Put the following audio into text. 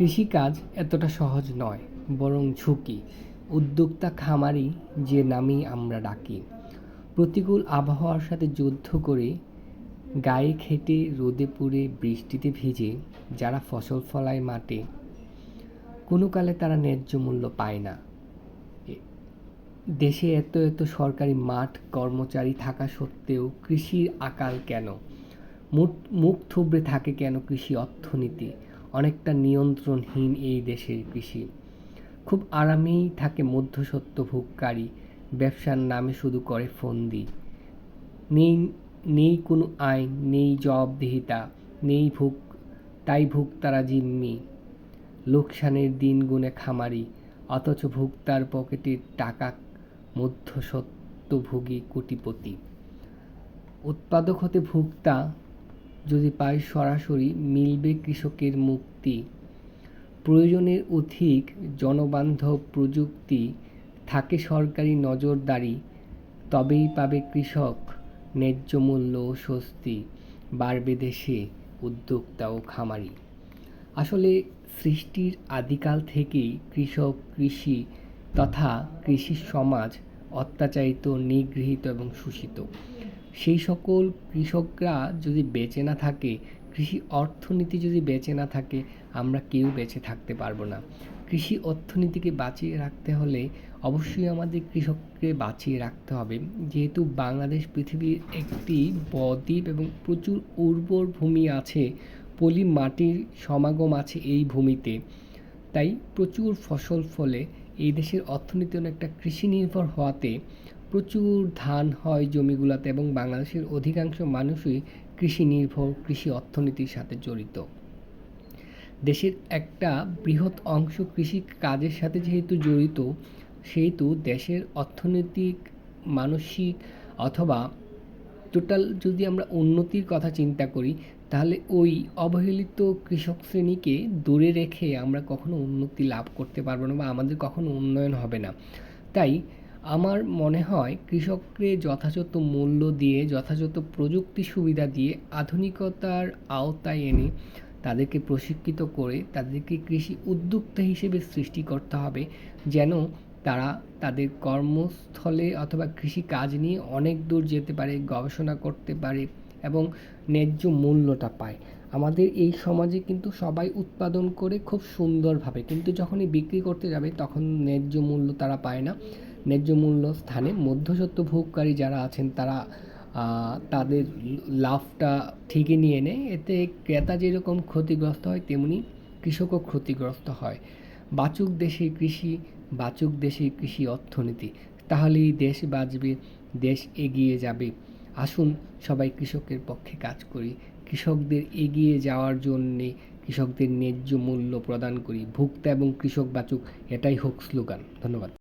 কৃষিকাজ এতটা সহজ নয়, বরং ঝুঁকি। উদ্যোক্তা খামারি যে নামেই আমরা ডাকি। প্রতিকূল আবহাওয়ার সাথে যুদ্ধ করে গায়ে খেটে রোদে পুড়ে বৃষ্টিতে ভিজে যারা ফসল ফলায় মাঠে, কোনো কালে তারা ন্যায্য মূল্য পায় না। দেশে এত এত সরকারি মাঠ, কর্মচারী থাকা সত্ত্বেও কৃষির আকাল কেন? মুখ মুখ থুবড়ে থাকে কেন কৃষি অর্থনীতি? অনেকটা নিয়ন্ত্রণহীন এই দেশের কৃষি। খুব আরামেই থাকে মধ্যসত্ত্ব ভোগকারী ব্যবসার নামে শুধু করে ফন্দি। নেই নেই কোনো আইন নেই জবাবদিহিতা, নেই ভোগ, তাই ভোক্তারা জিম্মি। লোকসানের দিন গুনে খামারি, অথচ ভোক্তার পকেটে টাকা মধ্যসত্ত্বভোগী কোটিপতি। উৎপাদক হতে ভোক্তা যদি পায় সরাসরি মিলবে কৃষকের মুক্তি। প্রয়োজনের অধিক জনবান্ধব প্রযুক্তি থাকে সরকারি নজরদারি, তবেই পাবে কৃষক ন্যায্য মূল্য ও স্বস্তি, বাড়বে দেশে উদ্যোক্তা ও খামারি। আসলে সৃষ্টির আদিকাল থেকেই কৃষক, কৃষি তথা কৃষি সমাজ অত্যাচারিত, নিগৃহীত এবং শোষিত। সেই সকল কৃষকরা যদি বেঁচে না থাকে, কৃষি অর্থনীতি যদি বেঁচে না থাকে, আমরা কেউ বেঁচে থাকতে পারব না। কৃষি অর্থনীতিকে বাঁচিয়ে রাখতে হলে অবশ্যই আমাদের কৃষককে বাঁচিয়ে রাখতে হবে। যেহেতু বাংলাদেশ পৃথিবীর একটি বদ্বীপ এবং প্রচুর উর্বর ভূমি আছে, পলি মাটির সমাগম আছে এই ভূমিতে। তাই প্রচুর ফসল ফলে এই দেশের অর্থনীতি অনেকটা কৃষি নির্ভর হওয়াতে প্রচুর ধান হয় জমিগুলোতে এবং বাংলাদেশের অধিকাংশ মানুষই কৃষি নির্ভর, কৃষি অর্থনীতির সাথে জড়িত। দেশের একটা বৃহৎ অংশ কৃষি কাজের সাথে যেহেতু জড়িত, সেহেতু দেশের অর্থনৈতিক, মানসিক অথবা টোটাল যদি আমরা উন্নতির কথা চিন্তা করি, তাহলে ওই অবহেলিত কৃষক শ্রেণীকে দূরে রেখে আমরা কখনো উন্নতি লাভ করতে পারব না বা আমাদের কখনো উন্নয়ন হবে না। তাই আমার মনে হয় কৃষককে যথাযথ মূল্য দিয়ে, যথাযথ প্রযুক্তি সুবিধা দিয়ে আধুনিকতার আওতায় এনে তাদেরকে প্রশিক্ষিত করে তাদেরকে কৃষি উদ্যোক্তা হিসেবে সৃষ্টি করতে হবে, যেন তারা তাদের কর্মস্থলে অথবা কৃষি কাজ নিয়ে অনেক দূর যেতে পারে, গবেষণা করতে পারে এবং ন্যায্য মূল্যটা পায়। আমাদের এই সমাজে কিন্তু সবাই উৎপাদন করে খুব সুন্দরভাবে, কিন্তু যখনই বিক্রি করতে যাবে তখন ন্যায্য মূল্য তারা পায় না। ন্যায্য মূল্য স্থানে মধ্যসত্ত্ব ভোগকারী যারা আছেন, তারা তাদের লাভটা ঠিকই নিয়ে নেয়। এতে ক্রেতা যেরকম ক্ষতিগ্রস্ত হয়, তেমনি কৃষকও ক্ষতিগ্রস্ত হয়। বাচুক দেশে কৃষি, বাচুক দেশে কৃষি অর্থনীতি। তাহলেই দেশ বাঁচবে, দেশ এগিয়ে যাবে। আসুন সবাই কৃষকের পক্ষে কাজ করি। কৃষকদের এগিয়ে যাওয়ার জন্যে কৃষকদের ন্যায্য মূল্য প্রদান করি। ভোক্তা এবং কৃষক বাঁচুক, এটাই হোক স্লোগান। ধন্যবাদ।